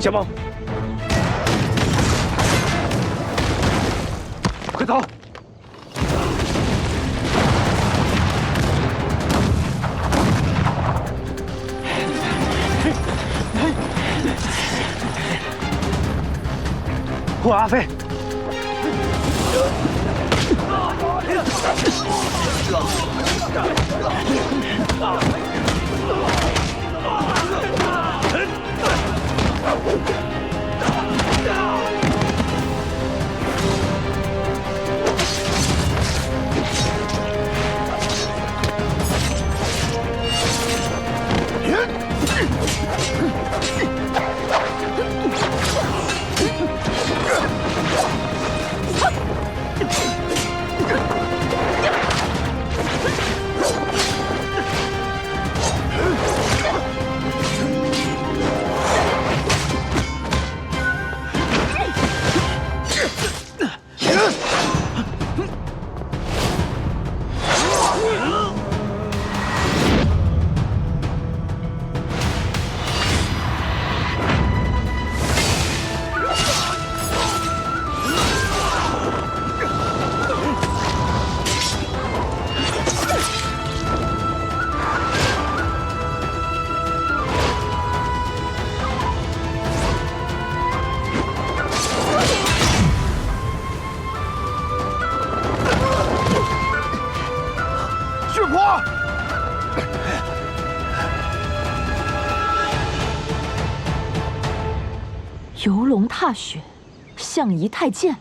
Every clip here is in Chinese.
小梦，快走！护阿飞！Huh? 游龙踏雪，相仪太监。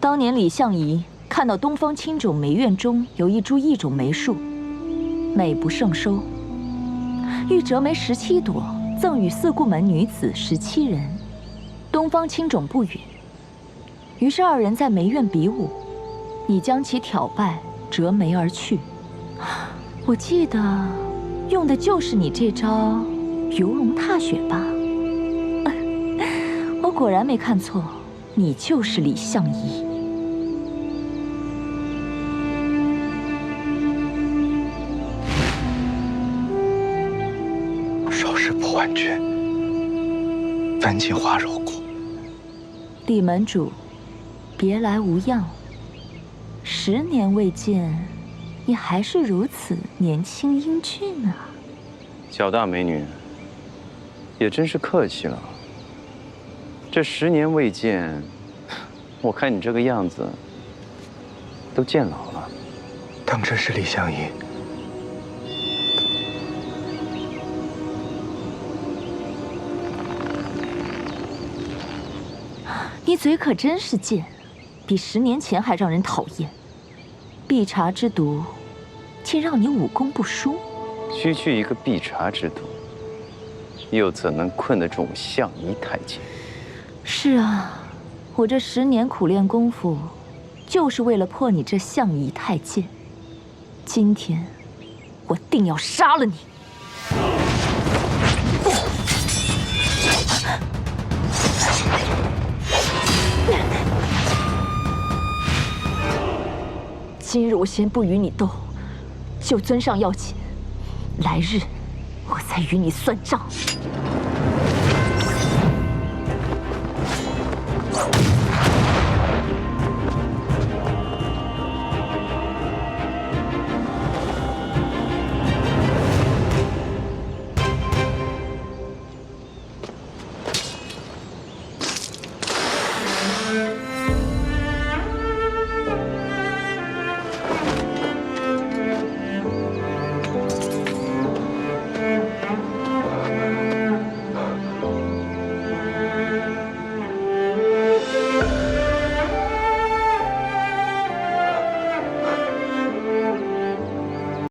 当年李相夷看到东方青冢梅院中有一株异种梅树，美不胜收，欲折梅十七朵，赠与四顾门女子十七人。东方青冢不允，于是二人在梅院比武，你将其挑败，折梅而去。我记得用的就是你这招游龙踏雪吧？我果然没看错，你就是李相夷。少时破万卷，凡间花柔骨。李门主，别来无恙。十年未见，你还是如此年轻英俊啊！小大美女，也真是客气了。这十年未见，我看你这个样子，都见老了。当真是李相夷？你嘴可真是贱，比十年前还让人讨厌。碧茶之毒，竟让你武功不输。区区一个碧茶之毒，又怎能困得住我相夷太监？是啊，我这十年苦练功夫，就是为了破你这相夷太监。今天，我定要杀了你！今日我先不与你斗，就尊上要紧，来日我再与你算账。